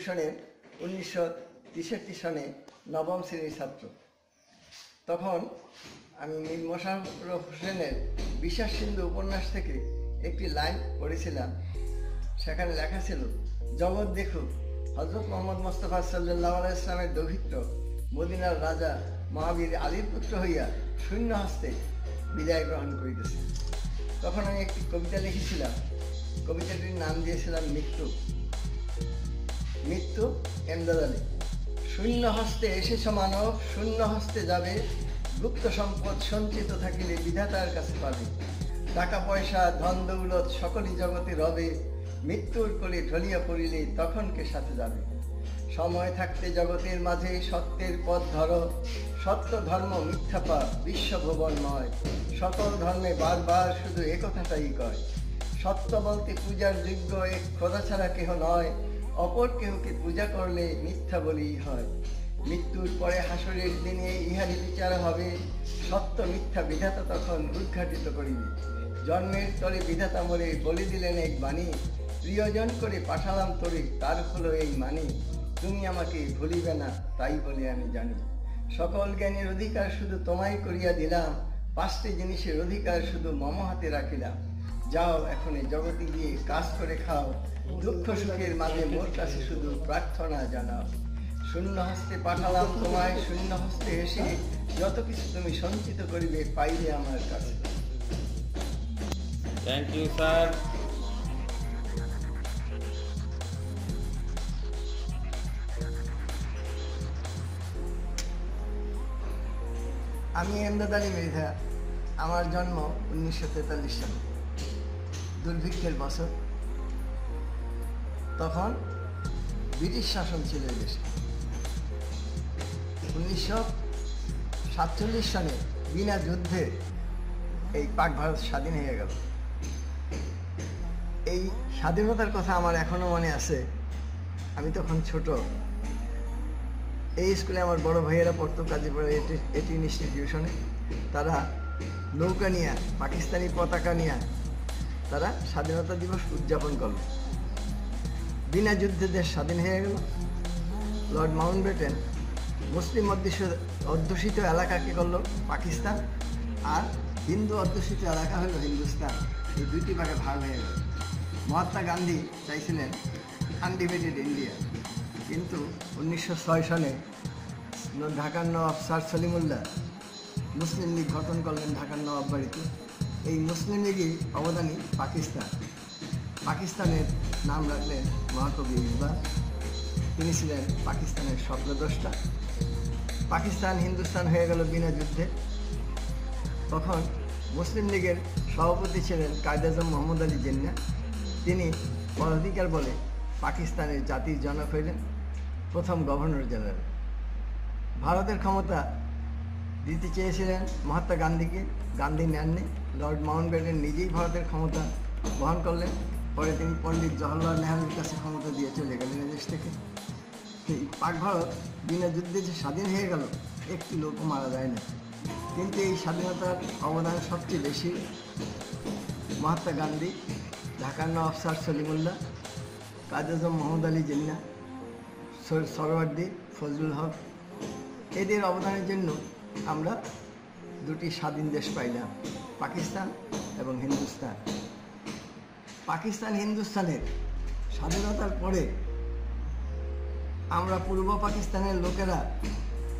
ডিভিশনের উনিশশো তেষট্টি সনে নবম শ্রেণির ছাত্র। তখন আমি মীর মোশাররফ হোসেনের বিশ্বাস সিন্ধু উপন্যাস থেকে একটি লাইন পড়েছিলাম। সেখানে লেখা ছিল, জগৎ দেখুক হজরত মোহাম্মদ মোস্তফা সাল্লাহ ইসলামের দৌহিত্র, মদিনার রাজা মহাবীর আলীর পুত্র হইয়া শূন্য হস্তে বিদায় গ্রহণ করিতেছে। তখন আমি একটি কবিতা লিখেছিলাম। কবিতাটির নাম দিয়েছিলাম, মৃত্যু। মৃত্যু আলী শূন্য হস্তে এসেছ মানব, শূন্য হস্তে যাবে। গুপ্ত সম্পদ সঞ্চিত থাকিলে বিধাতার কাছে পাবে। টাকা পয়সা, ধন দৌলত সকলই জগতে রবে। মৃত্যুর কোলে ঢলিয়া পড়িলে তখন কে সাথে যাবে? সময় থাকতে জগতের মাঝে সত্যের পথ ধরো। সত্য ধর্ম মিথ্যা পা বিশ্বভুবনময়। সকল ধর্মে বারবার শুধু একথাটাই কয়। সত্য বলতে পূজার যোগ্য এক খোদা ছাড়া কেহ নয়। অপর কেহকে পূজা করলে মিথ্যা বলেই হয়। মৃত্যুর পরে হাসরের দিনে ইহারি বিচার হবে, সত্য মিথ্যা বিধাতা তখন উদ্ঘাটিত করিবে। জন্মের তরে বিধাতা মরে বলে দিলেন এক বাণী, প্রিয়জন করে পাঠালাম তোরে, তার হলো এই মানি। তুমি আমাকে ভুলিবে না, তাই বলে আমি জানি। সকল জ্ঞানের অধিকার শুধু তোমায় করিয়া দিলাম, পাঁচটি জিনিসের অধিকার শুধু মম হাতে রাখিলাম। যাও এখন এই জগতে গিয়ে কাজ করে খাও দুঃখ সুখের মাঝে মোর কাছে শুধু প্রার্থনা জানাও। শূন্য হস্তে পাঠালাম তোমায় শূন্য হস্তে এসে যত কিছু তুমি সঞ্চিত করিবে পাইবে আমার কাছে। থ্যাংক ইউ স্যার আমি এমদাদ মেধা। আমার জন্ম উনিশশো তেতাল্লিশ সালে। দুর্ভিক্ষের বছর। তখন ব্রিটিশ শাসন ছিল এই দেশে। উনিশশো সাতচল্লিশ সালে বিনা যুদ্ধে এই পাক ভারত স্বাধীন হয়ে গেল। এই স্বাধীনতার কথা আমার এখনও মনে আছে। আমি তখন ছোট। এই স্কুলে আমার বড় ভাইয়েরা পড়তো কাজীপুর এইটিন ইনস্টিটিউশনে তারা নৌকা নিয়ে, পাকিস্তানি পতাকা নিয়ে তারা স্বাধীনতা দিবস উদযাপন করল। বিনা যুদ্ধে দেশ স্বাধীন হয়ে গেল। লর্ড মাউন্ট ব্যাটেন মুসলিম অধ্যুষিত অধ্যুষিত এলাকাকে করল পাকিস্তান আর হিন্দু অধ্যুষিত এলাকা হলো হিন্দুস্তান। এই দুইটি ভাগে ভাগ হয়ে গেল। মহাত্মা গান্ধী চাইছিলেন আনডিভাইডেড ইন্ডিয়া। কিন্তু উনিশশো ছয় সালে ঢাকার নবাব স্যার সলিমুল্লাহ মুসলিম লীগ গঠন করলেন ঢাকার নবাব বাড়িতে। এই মুসলিম লীগের অবদানই পাকিস্তান। পাকিস্তানের নাম রাখলেন মহাকবি ইকবাল। তিনি ছিলেন পাকিস্তানের স্বপ্নদ্রষ্টা। পাকিস্তান, হিন্দুস্তান হয়ে গেল বিনা যুদ্ধে। তখন মুসলিম লীগের সভাপতি ছিলেন কায়দ আজম মোহাম্মদ আলী জিন্না। তিনি পদাধিকার বলে পাকিস্তানের জাতির জনক হইলেন, প্রথম গভর্নর জেনারেল। ভারতের ক্ষমতা দিতে চেয়েছিলেন মহাত্মা গান্ধীকে। গান্ধী নেননি। লর্ড মাউন্ট ব্যাটেন নিজেই ভারতের ক্ষমতা বহন করলেন। পরে তিনি পণ্ডিত জওহরলাল নেহরুর কাছে ক্ষমতা দিয়ে চলে গেলেন এদেশ থেকে। এই পাক ভারত বিনা যুদ্ধে যে স্বাধীন হয়ে গেল, একটি লোকও মারা যায় না কিন্তু এই স্বাধীনতার অবদান সবচেয়ে বেশি মহাত্মা গান্ধী, ঢাকার নবাব স্যার সলিমুল্লাহ, কাজী আজম মোহাম্মদ আলী জিন্না সর- সরওয়ার্দী, ফজলুল হক। এদের অবদানের জন্য আমরা দুটি স্বাধীন দেশ পাইলাম, পাকিস্তান এবং হিন্দুস্তান। পাকিস্তান হিন্দুস্তানের স্বাধীনতার পরে আমরা পূর্ব পাকিস্তানের লোকেরা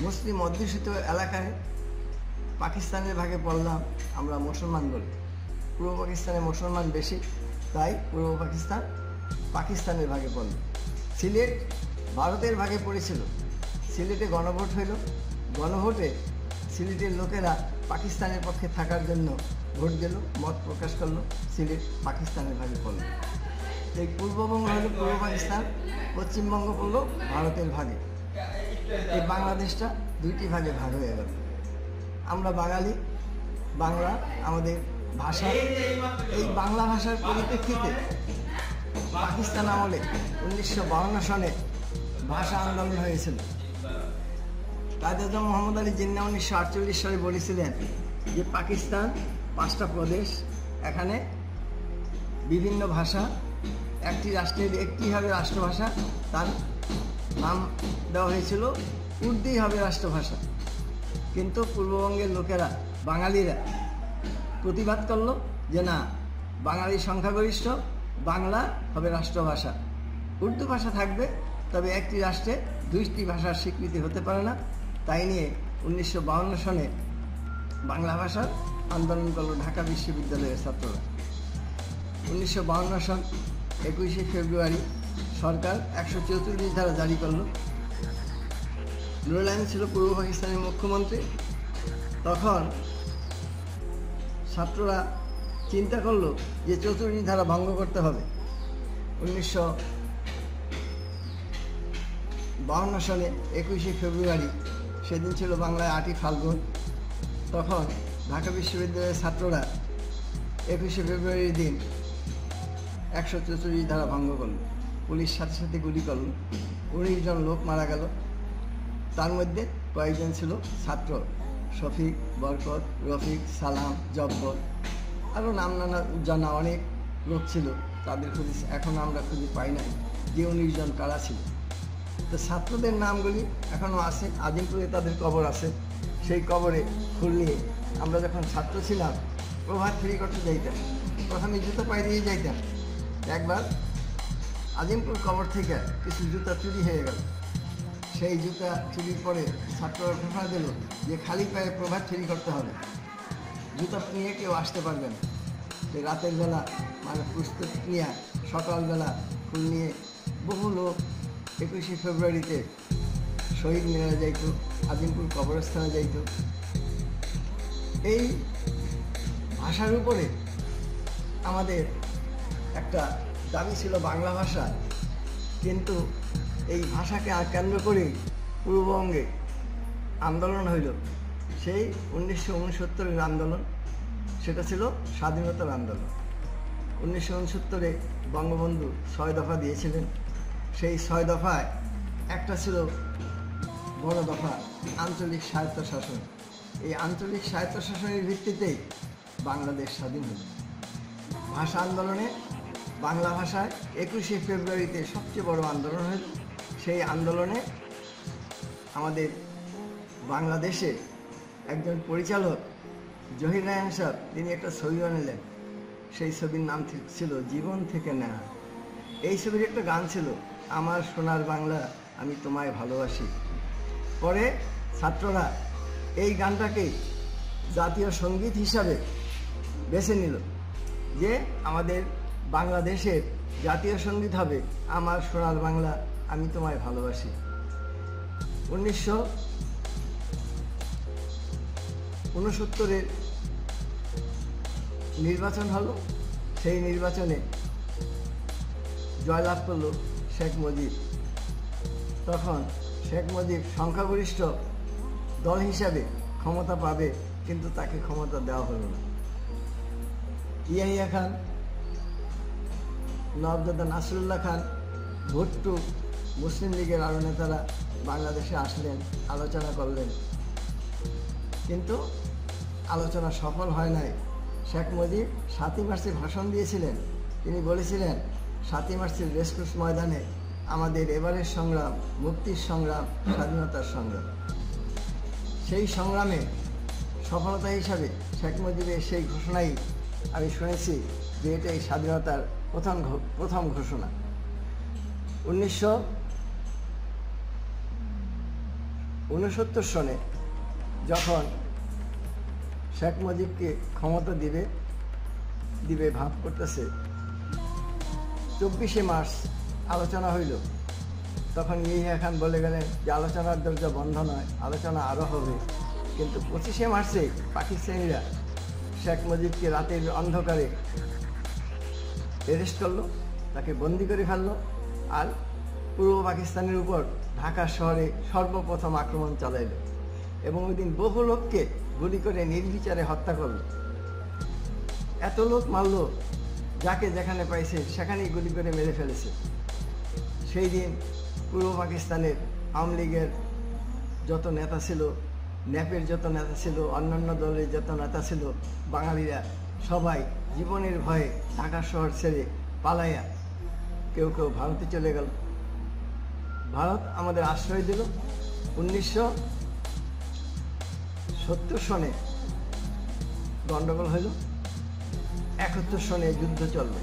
মুসলিম অধ্যুষিত এলাকায় পাকিস্তানের ভাগে পড়লাম, আমরা মুসলমান বলি পূর্ব পাকিস্তানে মুসলমান বেশি, তাই পূর্ব পাকিস্তান পাকিস্তানের ভাগে পড়ল। সিলেট ভারতের ভাগে পড়েছিল। সিলেটে গণভোট হইল। গণভোটে সিলেটের লোকেরা পাকিস্তানের পক্ষে থাকার জন্য ভোট দিল, মত প্রকাশ করল, সিলেট পাকিস্তানের ভাগে পড়ল। এই পূর্ববঙ্গ হলো পূর্ব পাকিস্তান পশ্চিমবঙ্গ পড়ল ভারতের ভাগে। এই বাংলাদেশটা দুইটি ভাগে ভাগ হয়ে গেল। আমরা বাঙালি, বাংলা আমাদের ভাষা। এই বাংলা ভাষার পরিপ্রেক্ষিতে পাকিস্তান আমলে উনিশশো সনে ভাষা আন্দোলন হয়েছিল। আজম মোহাম্মদ আলী জিন্না উনিশশো আটচল্লিশ সালে বলেছিলেন যে পাকিস্তান, পাঁচটা প্রদেশ, এখানে বিভিন্ন ভাষা, একটি রাষ্ট্রের একটি হবে রাষ্ট্রভাষা, তার নাম দেওয়া হয়েছিল উর্দুই হবে রাষ্ট্রভাষা। কিন্তু পূর্ববঙ্গের লোকেরা, বাঙালিরা প্রতিবাদ করল যে না বাঙালি সংখ্যাগরিষ্ঠ, বাংলা হবে রাষ্ট্রভাষা। উর্দু ভাষা থাকবে, তবে একটি রাষ্ট্রে দুইটি ভাষার স্বীকৃতি হতে পারে না। তাই নিয়ে উনিশশো সনে বাংলা ভাষার আন্দোলন করল ঢাকা বিশ্ববিদ্যালয়ের ছাত্ররা। উনিশশো সন একুশে ফেব্রুয়ারি সরকার একশো চৌত্রিশ ধারা জারি করল। নুরুল ছিল পূর্ব পাকিস্তানের মুখ্যমন্ত্রী। তখন ছাত্ররা চিন্তা করল যে চতুর্থী ধারা ভঙ্গ করতে হবে। উনিশশো বাউন্ন সালে একুশে ফেব্রুয়ারি সেদিন ছিল বাংলায় আটই ফাল্গুন। তখন ঢাকা বিশ্ববিদ্যালয়ের ছাত্ররা একুশে ফেব্রুয়ারির দিন একশো চৌচল্লিশ ধারা ভঙ্গ করল। পুলিশ সাথে সাথে গুলি করল। উনিশ জন লোক মারা গেল। তার মধ্যে কয়েকজন ছিল ছাত্র। শফিক, বরকত, রফিক, সালাম, জব্বর আরও নাম নানা জানা অনেক লোক ছিল। তাদের খুঁজে এখন আমরা খুঁজে পাই নাই যে উনিশ জন কারা ছিল। তো ছাত্রদের নামগুলি এখনও আছে আজিমপুরে তাদের কবর আছে। সেই কবরে ফুল নিয়ে আমরা যখন ছাত্র ছিলাম, প্রভাত ফেরি করতে যাইতাম। প্রথমে জুতো পায়ে দিয়ে যাইতাম। একবার আজিমপুর কবর থেকে কিছু জুতা চুরি হয়ে গেল। সেই জুতা চুরির পরে ছাত্ররা ঘোষণা দিল যে খালি পায়ে প্রভাত ফেরি করতে হবে। জুতা নিয়ে কেউ আসতে পারবে না। সেই রাতের বেলা মানে প্রস্তুত নিয়ে সকালবেলা ফুল নিয়ে বহু লোক একুশে ফেব্রুয়ারিতে শহীদ মিনারে যাইত, আজিমপুর কবরস্থানে যাইত। এই ভাষার উপরে আমাদের একটা দাবি ছিল বাংলা ভাষা, কিন্তু এই ভাষাকে কেন্দ্র করে পূর্ববঙ্গে আন্দোলন হইল। সেই উনিশশো উনসত্তরের আন্দোলন, সেটা ছিল স্বাধীনতার আন্দোলন। উনিশশো উনসত্তরে বঙ্গবন্ধু ছয় দফা দিয়েছিলেন। সেই ছয় দফায়, একটা ছিল বড় দফা, আঞ্চলিক স্বায়ত্তশাসন। এই আঞ্চলিক স্বায়ত্তশাসনের ভিত্তিতেই বাংলাদেশ স্বাধীন হল। ভাষা আন্দোলনে বাংলা ভাষায় একুশে ফেব্রুয়ারিতে সবচেয়ে বড় আন্দোলন হল। সেই আন্দোলনে আমাদের বাংলাদেশে একজন পরিচালক জহির রায়ন সাহেব তিনি একটা ছবি বানালেন। সেই ছবির নাম ছিল জীবন থেকে নেয়া এই ছবির একটা গান ছিল আমার সোনার বাংলা আমি তোমায় ভালোবাসি। পরে ছাত্ররা এই গানটাকে জাতীয় সংগীত হিসাবে বেছে নিল যে আমাদের বাংলাদেশের জাতীয় সংগীত হবে, আমার সোনার বাংলা আমি তোমায় ভালোবাসি। উনিশশো উনসত্তরের নির্বাচন হলো, সেই নির্বাচনে জয়লাভ করল শেখ মুজিব। তখন শেখ মুজিব সংখ্যাগরিষ্ঠ দল হিসাবে ক্ষমতা পাবে, কিন্তু তাকে ক্ষমতা দেওয়া হলো না। ইয়াহিয়া খান নবজাদা নাসরুল্লাহ খান, ভুট্টু মুসলিম লীগের আরও নেতারা বাংলাদেশে আসলেন, আলোচনা করলেন। কিন্তু আলোচনা সফল হয় নাই। শেখ মুজিব সাতই মার্চে ভাষণ দিয়েছিলেন। তিনি বলেছিলেন সাতই মার্চের রেসকোর্স ময়দানে আমাদের এবারের সংগ্রাম, মুক্তির সংগ্রাম, স্বাধীনতার সংগ্রাম। সেই সংগ্রামে সফলতা হিসাবে শেখ মুজিবের সেই ঘোষণাই আমি শুনেছি যে এটাই স্বাধীনতার প্রথম প্রথম ঘোষণা। উনিশশো উনসত্তর সনে যখন শেখ মুজিবকে ক্ষমতা দিবে দিবে ভাব করতেছে চব্বিশে মার্চ আলোচনা হইল। তখন ইয়াহিয়া খান বলে গেলেন যে আলোচনার দরজা বন্ধ নয়, আলোচনা আরও হবে। কিন্তু পঁচিশে মার্চে পাকিস্তানিরা শেখ মুজিবকে রাতের অন্ধকারে অ্যারেস্ট করল, তাকে বন্দি করে ফেলল আর পূর্ব পাকিস্তানের উপর ঢাকা শহরে সর্বপ্রথম আক্রমণ চালাইল এবং ওই দিন বহু লোককে গুলি করে নির্বিচারে হত্যা করল। এত লোক মারলো যাকে যেখানে পাইছে, সেখানেই গুলি করে মেরে ফেলেছে। সেই দিন পূর্ব পাকিস্তানের আওয়ামী লীগের যত নেতা ছিল, ন্যাপের যত নেতা ছিল, অন্যান্য দলের যত নেতা ছিল, বাঙালিরা সবাই জীবনের ভয়ে ঢাকা শহর ছেড়ে পালাইয়া কেউ কেউ ভারতে চলে গেল। ভারত আমাদের আশ্রয় দিল। উনিশশো সত্তর সনে গন্ডগোল হইল। একাত্তর সনে যুদ্ধ চলল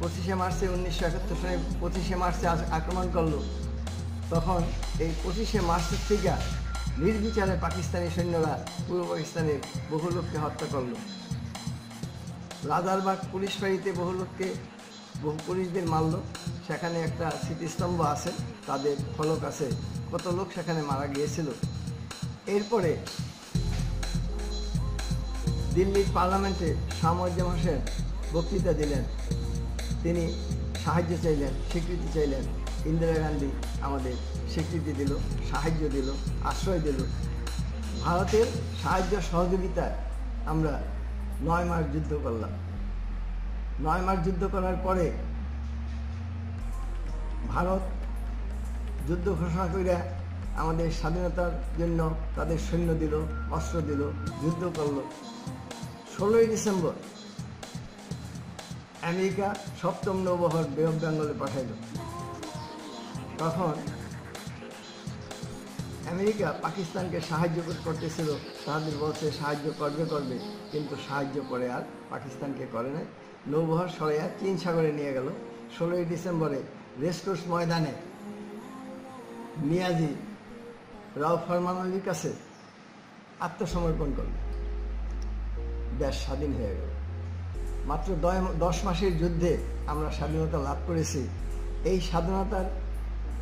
পঁচিশে মার্চে উনিশশো একাত্তর সনে পঁচিশে মার্চে আক্রমণ করল। তখন এই পঁচিশে মার্চের থেকে নির্বিচারে পাকিস্তানি সৈন্যরা পূর্ব পাকিস্তানের বহু লোককে হত্যা করল। রাজারবাগ পুলিশ বাড়িতে বহু লোককে বহু পুলিশদের মারল। সেখানে একটা স্মৃতিস্তম্ভ আছে, তাদের ফলক আছে। কত লোক সেখানে মারা গিয়েছিল। এরপরে দিল্লির পার্লামেন্টে সামর্জম হোসেন বক্তৃতা দিলেন। তিনি সাহায্য চাইলেন, স্বীকৃতি চাইলেন। ইন্দিরা গান্ধী আমাদের স্বীকৃতি দিল, সাহায্য দিল, আশ্রয় দিল। ভারতের সাহায্য সহযোগিতায় আমরা নয় মাস যুদ্ধ করলাম। নয় মাস যুদ্ধ করার পরে ভারত যুদ্ধ ঘোষণা করে আমাদের স্বাধীনতার জন্য তাদের সৈন্য দিল, অস্ত্র দিল, যুদ্ধ করল। ষোলোই ডিসেম্বর, আমেরিকা সপ্তম নৌবহর বে অফ বেঙ্গলে পাঠাইল। তখন আমেরিকা পাকিস্তানকে সাহায্য কর- করতেছিল তাদের বলছে, সাহায্য করবে করবে। কিন্তু সাহায্য করে আর পাকিস্তানকে করে নাই। নৌবহর সরাইয়া চীন সাগরে নিয়ে গেল। ষোলোই ডিসেম্বরে রেসকোর্স ময়দানে নিয়াজি রাও ফরমান আলীর কাছে আত্মসমর্পণ করল। দেশ স্বাধীন হয়ে গেল। মাত্র দশ মাসের যুদ্ধে আমরা স্বাধীনতা লাভ করেছি। এই স্বাধীনতার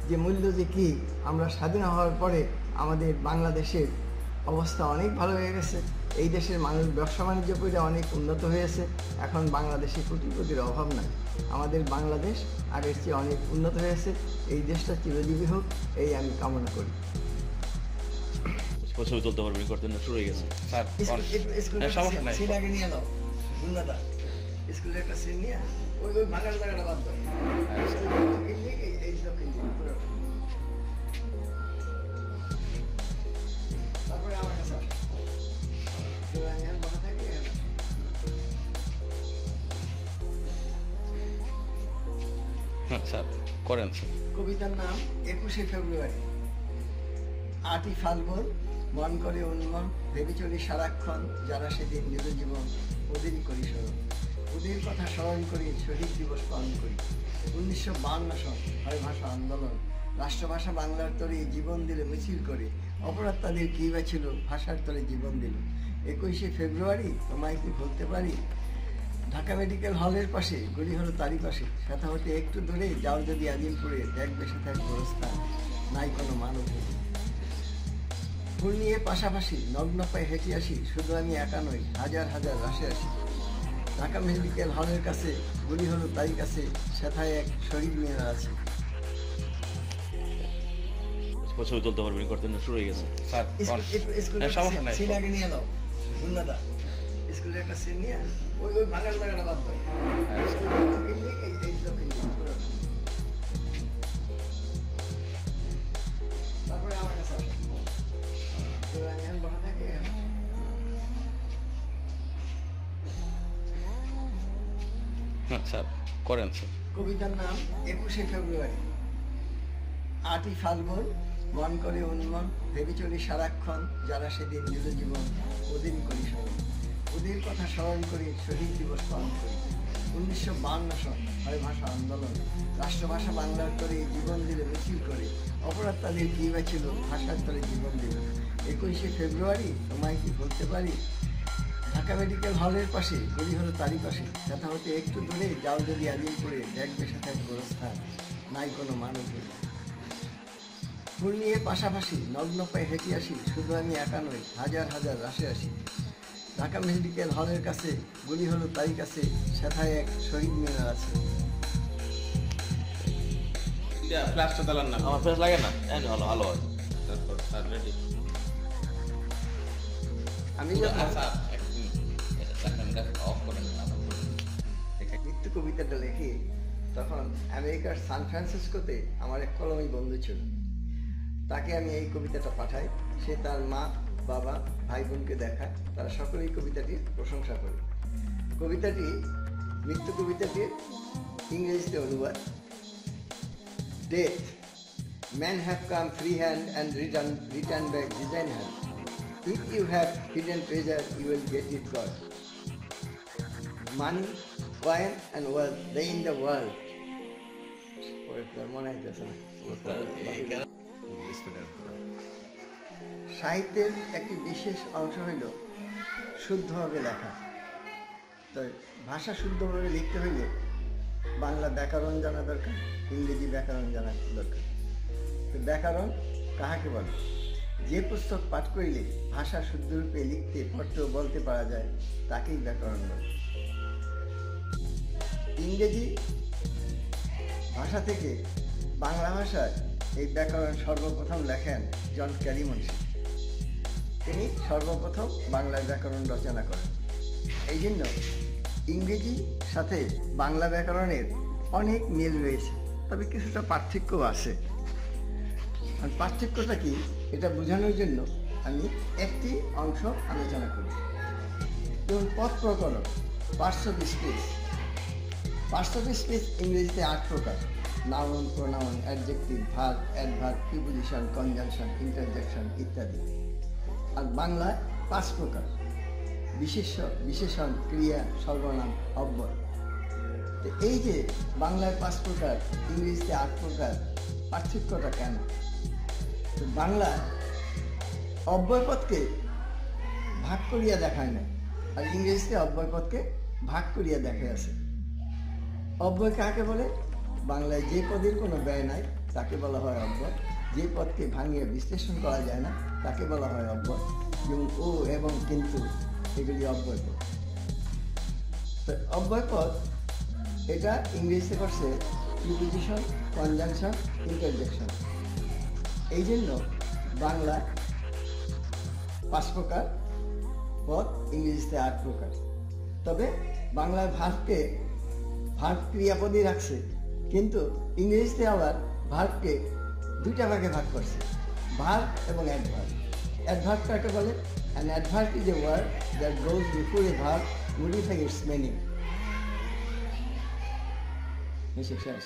যে মূল্য যে কি, আমরা স্বাধীন হওয়ার পরে আমাদের বাংলাদেশের অবস্থা অনেক ভালো হয়ে গেছে। এই দেশের মানুষ ব্যবসা বাণিজ্য করে অনেক উন্নত হয়েছে। এখন বাংলাদেশে কোটিপতির অভাব নাই। আমাদের বাংলাদেশ আগের চেয়ে অনেক উন্নত হয়েছে। এই দেশটা চিরজীবী হোক, এই আমি কামনা করি। ছবি তুলতে পারবেন করতেন না শুরু হয়ে গেছে। স্যার হ্যাঁ, সমস্যা নাই। আগে নিয়ে নাও স্কুলের একটা সিট নিয়ে ওই ওই ভাঙার জায়গাটা বাদ দাও। এই-। তারপরে আমার কাছে হ্যাঁ স্যার করেন কবিতার নাম একুশে ফেব্রুয়ারি। আটই ফাল্গুন মন করে উন্মন ভেবে চলি সারাক্ষণ যারা সেদিন নিজ জীবন ওদেরই করি স্মরণ। ওদের কথা স্মরণ করি, শহীদ দিবস পালন করি। উনিশশো বান্ন হয় ভাষা আন্দোলন। রাষ্ট্রভাষা বাংলার তরে জীবন দিলে মিছিল করে। অপরাধ তাদের কী বা ছিল, ভাষার তরে জীবন দিল। একুশে ফেব্রুয়ারি, তোমায় কি বলতে পারি? ঢাকা মেডিকেল হলের পাশে, গুলি হলো তারই পাশে। সেটা হতে একটু দূরে যাও যদি আজিমপুরে দেখবে সেটা গোরস্থান নাই কোনো মানব ফুল নিয়ে পাশাপাশি নগ্ন পায়ে হেঁটে আসি শুধু আমি একা নই হাজার হাজার রাশে আসি। ঢাকা মেডিকেল হলের কাছে গলি হলো তারই কাছে সেথায় এক শহীদ মেয়েরা আছে। ছবি তুলতে পারবেন করতেন না শুরু হয়ে গেছে। স্যার স্কুল- হ্যাঁ, সমস্যা নাই সিট আগে নিয়ে নাও গুন্নাদা স্কুলের একটা সিট নিয়ে ওই ওই ভাঙার জায়গাটা বাদ দাও। করেন। কবিতার নাম একুশে ফেব্রুয়ারি। আটই ফাল্গুন, মন করে উন্মন, ভেবে চলি সারাক্ষণ, যারা সেদিন নিজ জীবন ওদেরই করি স্মরণ। ওদের কথা স্মরণ করি, শহীদ দিবস পালন করি। উনিশশো বান্ন সন হয় ভাষা আন্দোলন। রাষ্ট্রভাষা বাংলার তরে জীবন দিলে মিছিল করে। অপরাধ তাদের কী বা ছিল, ভাষার তরে জীবন দিল। একুশে ফেব্রুয়ারি, তোমায় কি বলতে পারি? ঢাকা মেডিকেল হলের পাশে গলি হলো তারই পাশে। সেটা হতে একটু দূরে যাও যদি আজিমপুরে দেখবে সেটা গোরস্থান। নাই কোনো মানব ফুল নিয়ে পাশাপাশি নগ্ন পায়ে হেঁটে আসি শুধু আমি একা নই হাজার হাজার রাশে আসি। ঢাকা মেডিকেল হলের কাছে গলি হলো তারই কাছে সেথায় এক শহীদ মিনার আছে। চালান না। আমার লাগে না? হ্যাঁ ভালো ভালো হয় তারপর স্যার আমি যখন এক মিনিট ক্যামেরা মৃত্যু কবিতাটা লেখি তখন আমেরিকার সান ফ্রান্সিসকোতে আমার এক কলমি বন্ধু ছিল। তাকে আমি এই কবিতাটা পাঠাই। সে তার মা বাবা ভাই বোনকে দেখায়। তারা সকলেই কবিতাটির প্রশংসা করে। কবিতাটি মৃত্যু কবিতাটির ইংরেজিতে অনুবাদ death Men have come free hand and return, return back design hand. If you have hidden treasure, you will get it God. Money, coin and wealth, they in the world. মনে হইতেছে না। সাহিত্যের একটি বিশেষ অংশ হইল শুদ্ধভাবে লেখা। তো ভাষা শুদ্ধভাবে লিখতে হইলে বাংলা ব্যাকরণ জানা দরকার ইংরেজি ব্যাকরণ জানা দরকার। তো ব্যাকরণ কাহাকে বলে? যে পুস্তক পাঠ করিলে ভাষা শুদ্ধরূপে লিখতে পড়তে বলতে পারা যায় তাকেই ব্যাকরণ বলে। ইংরেজি ভাষা থেকে বাংলা ভাষায় এই ব্যাকরণ সর্বপ্রথম লেখেন জন ক্যারিমনসি তিনি সর্বপ্রথম বাংলা ব্যাকরণ রচনা করেন। এই জন্য ইংরেজি সাথে বাংলা ব্যাকরণের অনেক মিল রয়েছে, তবে কিছুটা পার্থক্য আছে। আর পার্থক্যটা কি, এটা বোঝানোর জন্য আমি একটি অংশ আলোচনা করি। যেমন পথ প্রকরণ অফ স্পেস স্পেস ইংরেজিতে আট প্রকার। নাউন, প্রোনাউন, অ্যাডজেক্টিভ, ভার, অ্যাডভার, প্রিপোজিশন, কনজাংশন, ইন্টারজেকশন ইত্যাদি। আর বাংলায় পাঁচ প্রকার। বিশেষ বিশেষণ, ক্রিয়া, সর্বনাম, অব্যয়। তো এই যে বাংলায় পাঁচ প্রকার, ইংরেজিতে আট প্রকার, পার্থক্যটা কেন? তো বাংলায় অব্যয়পদকে ভাগ করিয়া দেখায় না আর ইংরেজিতে অব্যয়পদকে ভাগ করিয়া দেখা আছে অব্যয় কাকে বলে? বাংলায় যে পদের কোনো ব্যয় নাই, তাকে বলা হয় অব্যয়। যে পদকে ভাঙিয়ে বিশ্লেষণ করা যায় না, তাকে বলা হয় অব্যয়। যেমন ও এবং কিন্তু, এগুলি অব্যয় পদ। তো অব্যয় পদ, এটা ইংরেজিতে করছে প্রিপোজিশন কনজাংশন ইন্টারজেকশন এই জন্য বাংলা পাঁচ প্রকার, পদ ইংরেজিতে আট প্রকার। তবে বাংলায় ভার্বকে ভার্ব ক্রিয়াপদই রাখছে। কিন্তু ইংরেজিতে আবার ভার্বকে দুইটা ভাগে ভাগ করছে। ভার্ব এবং অ্যাডভার্ব অ্যাডভার্ব কাকে বলে? And adverb is a word that goes before a verb modify its meaning শেষ।